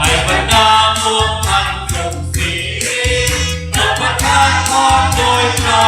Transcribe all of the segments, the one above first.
ให้บรรดาพวกท่านจงสีจงประทานพรโดยปรา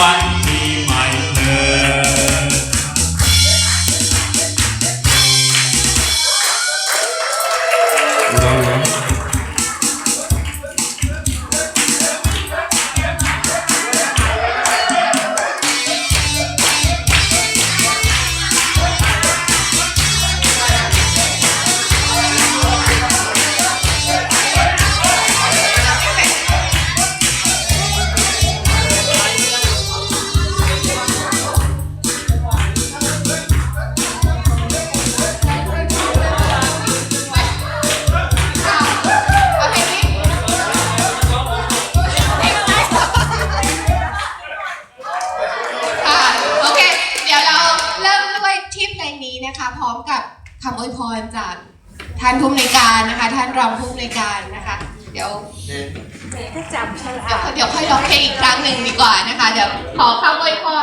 วัน นี้นะคะ พร้อมกับคำอวยพรจากท่านผู้อำนวยการนะคะ ท่านรองผู้อำนวยการนะคะ เดี๋ยวถ้าจำฉลาเดี๋ยวเดี๋ยวค่อยร้องเพลงอีกครั้งหนึ่งดีกว่านะคะ เดี๋ยวขอคำอวยพร